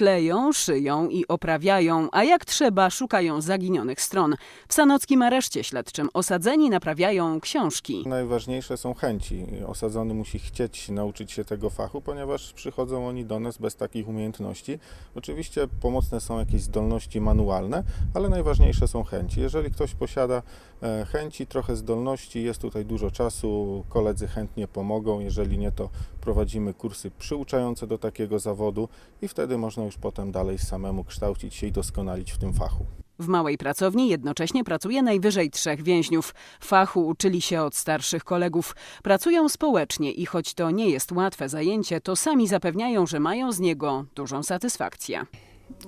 Kleją, szyją i oprawiają, a jak trzeba szukają zaginionych stron. W sanockim areszcie śledczym osadzeni naprawiają książki. Najważniejsze są chęci. Osadzony musi chcieć nauczyć się tego fachu, ponieważ przychodzą oni do nas bez takich umiejętności. Oczywiście pomocne są jakieś zdolności manualne, ale najważniejsze są chęci. Jeżeli ktoś posiada e, chęci, trochę zdolności, jest tutaj dużo czasu, koledzy chętnie pomogą. Jeżeli nie, to prowadzimy kursy przyuczające do takiego zawodu i wtedy można już potem dalej samemu kształcić się i doskonalić w tym fachu. W małej pracowni jednocześnie pracuje najwyżej trzech więźniów. Fachu uczyli się od starszych kolegów. Pracują społecznie i choć to nie jest łatwe zajęcie, to sami zapewniają, że mają z niego dużą satysfakcję.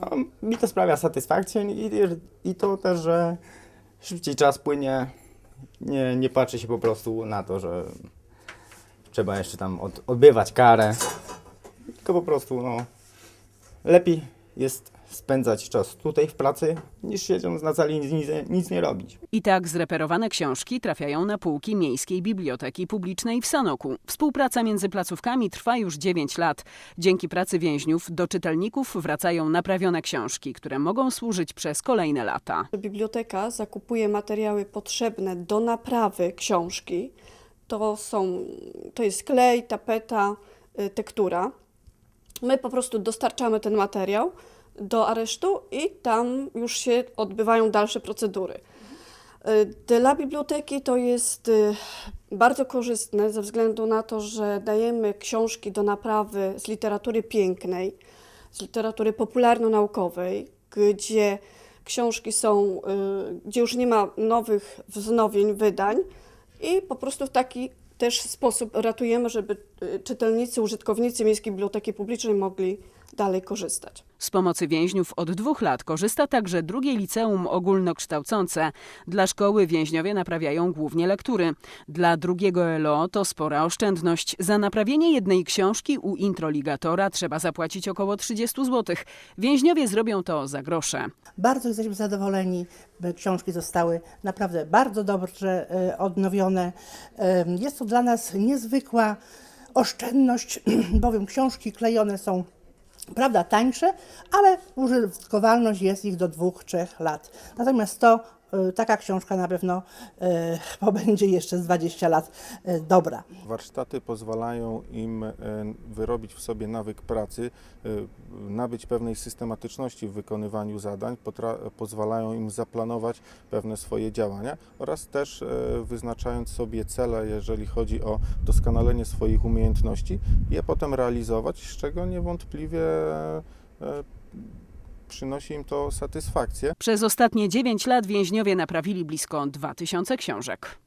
No, mi to sprawia satysfakcję i, i to też, że szybciej czas płynie. Nie, nie patrzy się po prostu na to, że trzeba jeszcze tam od, odbywać karę. Tylko po prostu, no, lepiej jest spędzać czas tutaj w pracy, niż siedząc na sali i nic, nic nie robić. I tak zreperowane książki trafiają na półki Miejskiej Biblioteki Publicznej w Sanoku. Współpraca między placówkami trwa już 9 lat. Dzięki pracy więźniów do czytelników wracają naprawione książki, które mogą służyć przez kolejne lata. Biblioteka zakupuje materiały potrzebne do naprawy książki. To, są, to jest klej, tapeta, y, tektura. My po prostu dostarczamy ten materiał do aresztu i tam już się odbywają dalsze procedury. Y, Dla biblioteki to jest y, bardzo korzystne ze względu na to, że dajemy książki do naprawy z literatury pięknej, z literatury popularno-naukowej, gdzie książki są, y, gdzie już nie ma nowych wznowień, wydań i po prostu w taki też sposób ratujemy, żeby y, czytelnicy, użytkownicy Miejskiej Biblioteki Publicznej mogli dalej korzystać. Z pomocy więźniów od dwóch lat korzysta także drugie liceum ogólnokształcące. Dla szkoły więźniowie naprawiają głównie lektury. Dla drugiego LO to spora oszczędność. Za naprawienie jednej książki u introligatora trzeba zapłacić około 30 zł. Więźniowie zrobią to za grosze. Bardzo jesteśmy zadowoleni. by Książki zostały naprawdę bardzo dobrze e, odnowione. E, Jest to dla nas niezwykła oszczędność, bowiem książki klejone są prawda tańsze, ale użytkowalność jest ich do dwóch, trzech lat. Natomiast to taka książka na pewno e, pobędzie jeszcze z 20 lat e, dobra. Warsztaty pozwalają im wyrobić w sobie nawyk pracy, nabyć pewnej systematyczności w wykonywaniu zadań, pozwalają im zaplanować pewne swoje działania oraz też wyznaczając sobie cele, jeżeli chodzi o doskonalenie swoich umiejętności, je potem realizować, z czego niewątpliwie przynosi im to satysfakcję. Przez ostatnie 9 lat więźniowie naprawili blisko 2000 książek.